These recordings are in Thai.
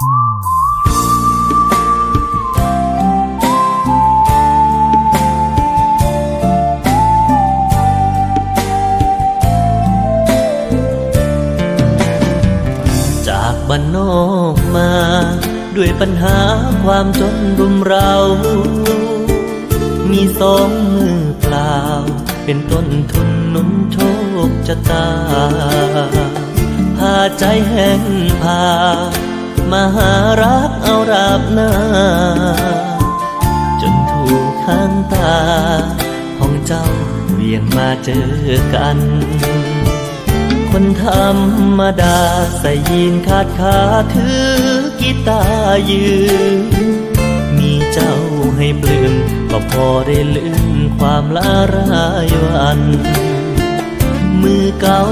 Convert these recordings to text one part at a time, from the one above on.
จากบ้านนอกมา ด้วยปัญหาความจนรุมเรา มีสองมือเปล่า เป็นต้นทุนนุนโชคชะตาพาใจแห้งผา มาหารักเอาราบหน้า จนถูกข้างตา ของเจ้าเวียนมาเจอกัน คนธรรมดาใส่ยีนขาดขาถือกีตายืนมีเจ้าให้ปลื้มก็พอได้ลืมความลารายวัน มือเก่า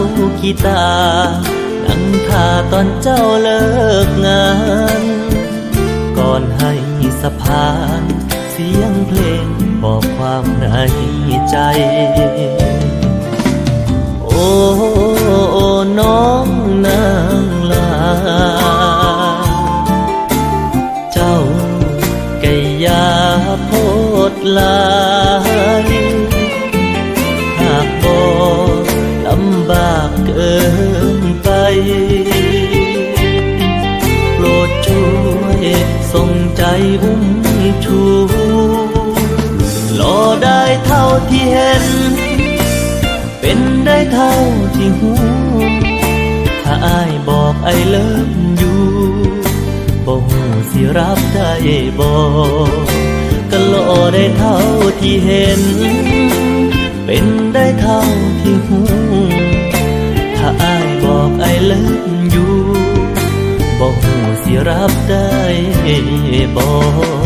กีตาร์ นั่งท่าตอนเจ้าเลิกงาน ก่อนให้สะพาน เสียงเพลงบอกความในใจ โอ้โอน้องนางลา เจ้าไก่ยาโพดลา เป็นได้เท่าที่หูถ้าอายบอกไอเลิฟอยู่บ่หูสิรับได้บ่ก็รอได้เท่าที่เห็น เป็นได้เท่าที่หูถ้าอายบอกไอเลิฟอยู่บ่หูสิรับได้บ่รอ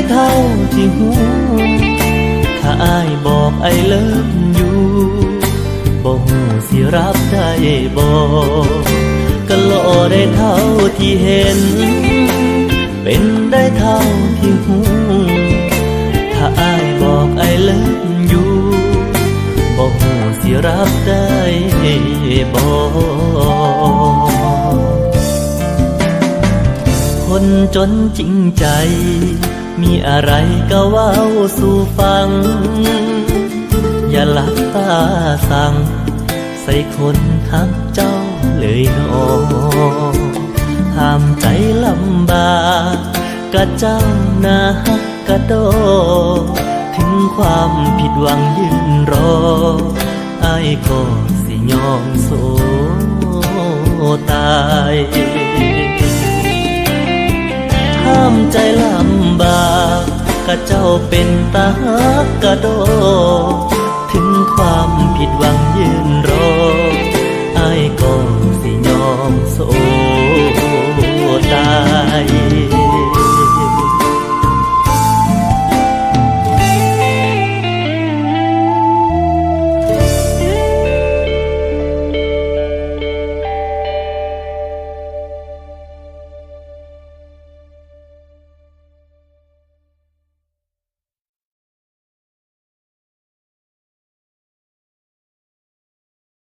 เป็นได้เท่าที่หูถ้าอายบอกไอเลิฟอยู่บ่หูสิรับได้บ่ก็รอได้เท่าที่เห็น เป็นได้เท่าที่หูถ้าอายบอกไอเลิฟอยู่บ่หูสิรับได้บ่คนจนจริงใจ มีอะไรก็เว้าสู่ฟัง อย่าหลับตาสั่ง ใส่คนทักเจ้าเลยหนอห้ามใจลำบากกะเจ้านาฮักกะโด ถึงความผิดหวังยืนรอไอ้ก็สิยอมโซตายห้ามใจลำ บากะเจ้าเป็นตาฮักกะโด